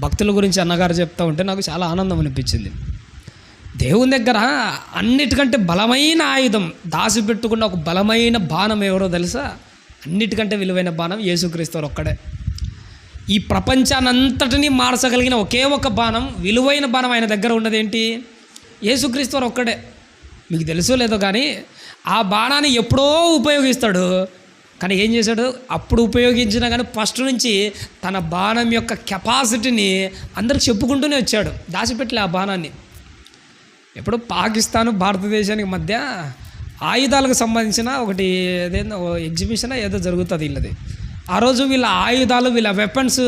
భక్తుల గురించి అన్నగారు చెప్తా ఉంటే నాకు చాలా ఆనందం అనిపించింది. దేవుని దగ్గర అన్నిటికంటే బలమైన ఆయుధం దాచిపెట్టుకున్న ఒక బలమైన బాణం ఎవరో తెలుసా? అన్నిటికంటే విలువైన బాణం యేసుక్రీస్తు ఒక్కడే. ఈ ప్రపంచానంతటినీ మార్చగలిగిన ఒకే ఒక బాణం విలువైన బాణం ఆయన దగ్గర ఉన్నదేంటి? యేసుక్రీస్తు ఒక్కడే. మీకు తెలుసో లేదో కానీ ఆ బాణాన్ని ఎప్పుడో ఉపయోగిస్తాడు. కానీ ఏం చేశాడు? అప్పుడు ఉపయోగించినా కానీ ఫస్ట్ నుంచి తన బాణం యొక్క కెపాసిటీని అందరికి చెప్పుకుంటూనే వచ్చాడు. దాచిపెట్టలే ఆ బాణాన్ని. ఎప్పుడు పాకిస్తాన్ భారతదేశానికి మధ్య ఆయుధాలకు సంబంధించిన ఒకటి ఏదైనా ఎగ్జిబిషన్ ఏదో జరుగుతుంది వీళ్ళది ఆ రోజు వీళ్ళ ఆయుధాలు వీళ్ళ వెపన్స్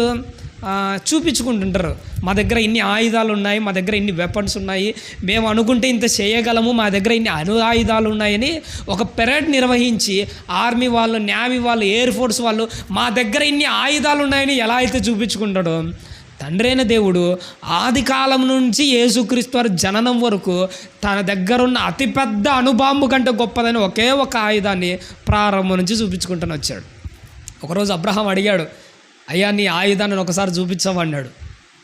చూపించుకుంటుంటారు. మా దగ్గర ఇన్ని ఆయుధాలు ఉన్నాయి మా దగ్గర ఇన్ని వెపన్స్ ఉన్నాయి. మేము అనుకుంటే ఇంత చేయగలము మా దగ్గర ఇన్ని అణు ఆయుధాలు ఉన్నాయని ఒక పెరేడ్ నిర్వహించి ఆర్మీ వాళ్ళు నేవీ వాళ్ళు ఎయిర్ ఫోర్స్ వాళ్ళు మా దగ్గర ఇన్ని ఆయుధాలు ఉన్నాయని ఎలా అయితే చూపించుకుంటాడో తండ్రైన దేవుడు ఆది కాలం నుంచి యేసుక్రీస్తు వారి జననం వరకు తన దగ్గర ఉన్న అతిపెద్ద అణుబాంబు కంటే గొప్పదని ఒకే ఒక ఆయుధాన్ని ప్రారంభం నుంచి చూపించుకుంటూనే వచ్చాడు. ఒకరోజు అబ్రహాం అడిగాడు అయ్యా నీ ఆయుధాన్ని ఒకసారి చూపించమన్నాడు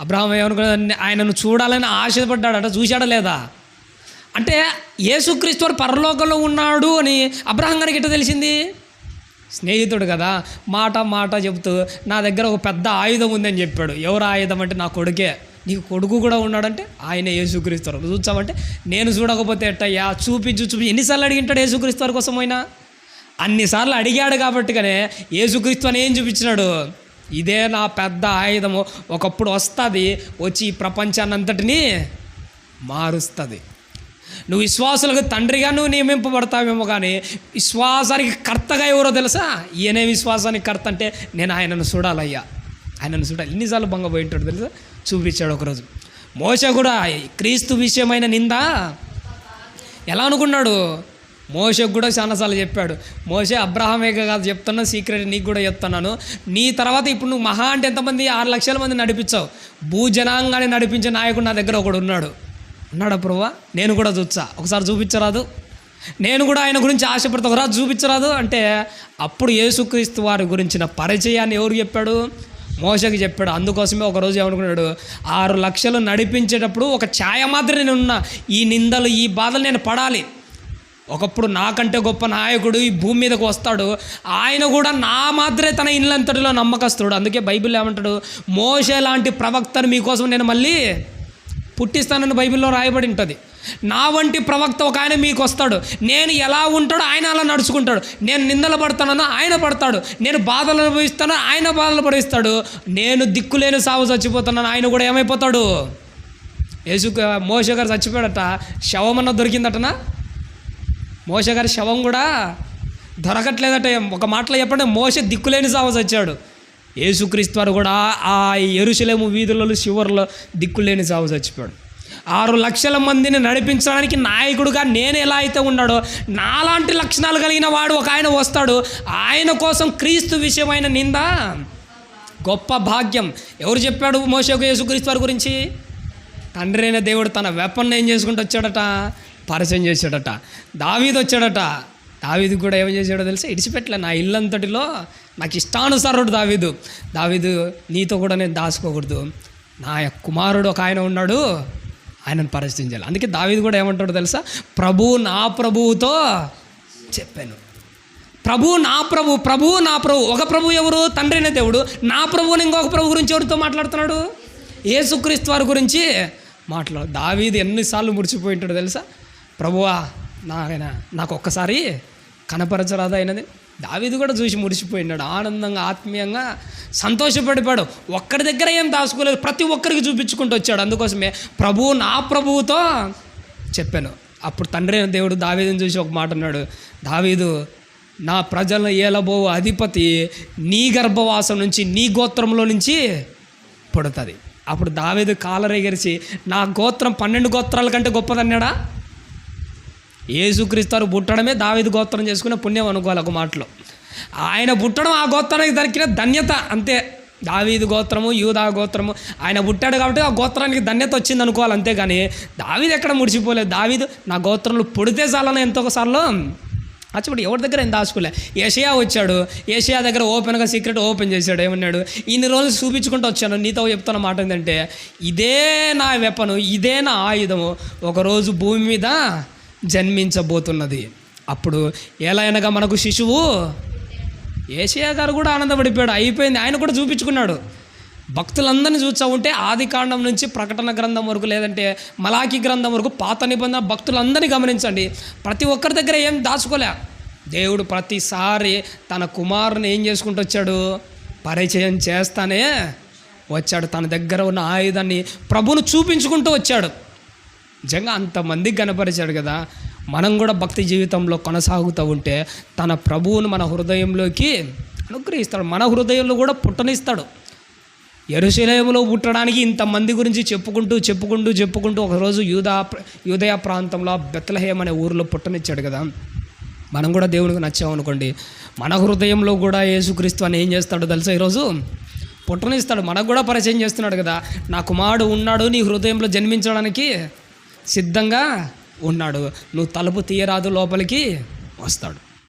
అబ్రహం ఏమనుకున్నాడు? ఆయనను చూడాలని ఆశపడ్డాడట చూశాడా లేదా? అంటే యేసుక్రీస్తు వారు పరలోకంలో ఉన్నాడు అని అబ్రహం గారికి ఎట్లా తెలిసింది? స్నేహితుడు కదా మాట మాట చెబుతూ నా దగ్గర ఒక పెద్ద ఆయుధం ఉందని చెప్పాడు. ఎవరు ఆయుధం అంటే నా కొడుకే. నీకు కొడుకు కూడా ఉన్నాడంటే ఆయన యేసుక్రీస్తారు చూచామంటే నేను చూడకపోతే ఎట్టయ్యా? చూపించు చూపి ఎన్నిసార్లు అడిగింటాడు యేసుక్రీస్తువారి కోసం అయినా అన్నిసార్లు అడిగాడు కాబట్టి కానీ యేసుక్రీస్తు అని ఏం చూపించినాడు? ఇదే నా పెద్ద ఆయుధము. ఒకప్పుడు వస్తుంది వచ్చి ఈ ప్రపంచాన్ని అంతటినీ మారుస్తుంది. నువ్వు విశ్వాసులకు తండ్రిగా నువ్వు నియమింపబడతావేమో కానీ విశ్వాసానికి కర్తగా ఎవరో తెలుసా? ఈయనే విశ్వాసానికి కర్త అంటే నేను ఆయనను చూడాలయ్యా. ఆయనను చూడాలి. ఎన్నిసార్లు భంగపోయి ఉంటాడు తెలుసా? చూపించాడు ఒకరోజు. మోస కూడా క్రీస్తు విషయమైన నింద? ఎలా అనుకున్నాడు? మోసకు కూడా చాలాసార్లు చెప్పాడు. మోసే అబ్రహామే కాదు చెప్తున్నా సీక్రెట్ నీకు కూడా చెప్తున్నాను. నీ తర్వాత ఇప్పుడు నువ్వు మహా అంటే ఎంతమంది? ఆరు లక్షల మంది నడిపించావు. భూజనాంగాన్ని నడిపించే నాయకుడు నా దగ్గర ఒకడు ఉన్నాడు. ఉన్నాడా ప్రభువా? నేను కూడా చూచా ఒకసారి చూపించరాదు? నేను కూడా ఆయన గురించి ఆశపడతా. ఒకరాజు చూపించరాదు? అంటే అప్పుడు యేసుక్రీస్తు వారి గురించిన పరిచయాన్ని ఎవరు చెప్పాడు? మోసకి చెప్పాడు. అందుకోసమే ఒకరోజు ఏమనుకున్నాడు? ఆరు లక్షలు నడిపించేటప్పుడు ఒక ఛాయ మాత్రం నేను ఉన్నా. ఈ నిందలు ఈ బాధలు నేను పడాలి. ఒకప్పుడు నాకంటే గొప్ప నాయకుడు ఈ భూమి మీదకు వస్తాడు. ఆయన కూడా నా మాత్రమే తన ఇల్లంతటిలో నమ్మకస్తుడు. అందుకే బైబిల్ ఏమంటాడు? మోసే లాంటి ప్రవక్తను మీకోసం నేను మళ్ళీ పుట్టిస్తానని బైబిల్లో రాయబడి ఉంటుంది. నా వంటి ప్రవక్త ఒక ఆయన మీకు వస్తాడు నేను ఎలా ఉంటాడో ఆయన అలా నడుచుకుంటాడు. నేను నిందలు పడతానో ఆయన పడతాడు. నేను బాధలు అనుభవిస్తానో ఆయన బాధలు పడిస్తాడు నేను దిక్కులేని సాగు చచ్చిపోతానని ఆయన కూడా ఏమైపోతాడు? యేసు మోస గారు చచ్చిపోయాడట. శవమన్న దొరికిందటనా? మోస గారి శవం కూడా దొరకట్లేదట ఒక మాటలో చెప్పండి మోస దిక్కులేని సాగు వచ్చాడు. యేసుక్రీస్తు వారు కూడా ఆ ఎరుసలేము వీధులలో శివర్లో దిక్కులేని సాగు చచ్చిపోయాడు. ఆరు లక్షల మందిని నడిపించడానికి నాయకుడుగా నేను ఎలా అయితే ఉన్నాడో నాలాంటి లక్షణాలు కలిగిన వాడు ఒక ఆయన వస్తాడు. ఆయన కోసం క్రీస్తు విషయమైన నింద గొప్ప భాగ్యం. ఎవరు చెప్పాడు మోసకు యేసుక్రీస్తు వారి గురించి? తండ్రి అయిన దేవుడు తన వెపన్ ఏం చేసుకుంటూ వచ్చాడట? పరిచయం చేశాడట. దావీది వచ్చాడట. దావీది కూడా ఏం చేశాడో తెలిసి? ఇడిచిపెట్టలే నా ఇల్లంతటిలో నాకు ఇష్టానుసారుడు దావీదు. దావీదు నీతో కూడా నేను దాచుకోకూడదు. నా యొక్క కుమారుడు ఒక ఆయన ఉన్నాడు. ఆయనను పరిస్థితించాలి అందుకే దావీదు కూడా ఏమంటాడో తెలుసా? ప్రభు నా ప్రభువుతో చెప్పాను. ప్రభు నా ప్రభు ప్రభు నా ప్రభు. ఒక ప్రభు ఎవరు? తండ్రినే దేవుడు. నా ప్రభువుని ఇంకొక ప్రభు గురించి ఎవరితో మాట్లాడుతున్నాడు? ఏసుక్రీస్తు వారి గురించి మాట్లాడు. దావీది ఎన్నిసార్లు ముడిచిపోయి ఉంటాడు తెలుసా? ప్రభువా నాయన నాకు ఒక్కసారి కనపరచరాదైనది అయినది కూడా చూసి మురిసిపోయినాడు. ఆనందంగా ఆత్మీయంగా సంతోషపడిపాడు ఒక్కడి దగ్గర ఏం దాచుకోలేదు ప్రతి ఒక్కరికి చూపించుకుంటూ వచ్చాడు. అందుకోసమే ప్రభువు నా ప్రభువుతో చెప్పాను. అప్పుడు తండ్రి అయిన దేవుడు దావీదుని చూసి ఒక మాట అన్నాడు. దావీదు నా ప్రజలను ఏలబో అధిపతి నీ గర్భవాసం నుంచి నీ గోత్రంలో నుంచి పుడుతుంది. అప్పుడు దావీదు కాలరెగరిచి నా గోత్రం పన్నెండు గోత్రాల కంటే గొప్పదన్నాడా? ఏసుక్రీస్తారు పుట్టడమే దావిది గోత్రం చేసుకునే పుణ్యం అనుకోవాలి ఒక మాటలో. ఆయన పుట్టడం ఆ గోత్రానికి దొరికిన ధన్యత అంతే. దావీదు గోత్రము యూదా గోత్రము ఆయన పుట్టాడు కాబట్టి ఆ గోత్రానికి ధన్యత వచ్చింది అనుకోవాలి అంతేగాని దావీదు ఎక్కడ ముడిచిపోలేదు. దావీదు నా గోత్రంలో పొడితే చాలని ఎంతో ఒకసార్లు అచ్చప్పుడు ఎవరి దగ్గర ఎంత దాచుకోలే. ఏషియా వచ్చాడు. ఏషియా దగ్గర ఓపెన్గా సీక్రెట్ ఓపెన్ చేశాడు. ఏమన్నాడు? ఇన్ని రోజులు చూపించుకుంటూ వచ్చాను. నీతో చెప్తున్న మాట ఏంటంటే ఇదే నా వెపను ఇదే నా ఆయుధము. ఒకరోజు భూమి మీద జన్మించబోతున్నది. అప్పుడు ఎలా అనగా మనకు శిశువు? ఏషియా గారు కూడా ఆనందపడిపోయాడు. అయిపోయింది. ఆయన కూడా చూపించుకున్నాడు. భక్తులందరినీ చూసా ఉంటే ఆది కాండం నుంచి ప్రకటన గ్రంథం వరకు లేదంటే మలాకి గ్రంథం వరకు పాత నిబంధన భక్తులందరినీ గమనించండి. ప్రతి ఒక్కరి దగ్గర ఏం దాచుకోలే. దేవుడు ప్రతిసారి తన కుమారుని ఏం చేసుకుంటూ వచ్చాడు? పరిచయం చేస్తానే వచ్చాడు. తన దగ్గర ఉన్న ఆయుధాన్ని ప్రభును చూపించుకుంటూ వచ్చాడు. నిజంగా అంతమందికి కనపరిచాడు కదా. మనం కూడా భక్తి జీవితంలో కొనసాగుతూ ఉంటే తన ప్రభువును మన హృదయంలోకి అనుగ్రహిస్తాడు. మన హృదయంలో కూడా పుట్టనిస్తాడు. ఎరుశలేములో పుట్టడానికి ఇంతమంది గురించి చెప్పుకుంటూ చెప్పుకుంటూ చెప్పుకుంటూ ఒకరోజు యూదా యూదయ ప్రాంతంలో బెత్తలహేమ్ అనే ఊరిలో పుట్టనిచ్చాడు కదా. మనం కూడా దేవునికి నచ్చామనుకోండి మన హృదయంలో కూడా యేసుక్రీస్తు అని ఏం చేస్తాడో తెలుసా ఈరోజు? పుట్టనిస్తాడు. మనకు కూడా పరిచయం చేస్తున్నాడు కదా. నా కుమారుడు ఉన్నాడు నీ హృదయంలో జన్మించడానికి. సిద్ధంగా ఉన్నాడు. నువ్వు తలుపు తీయరాదు లోపలికి వస్తాడు.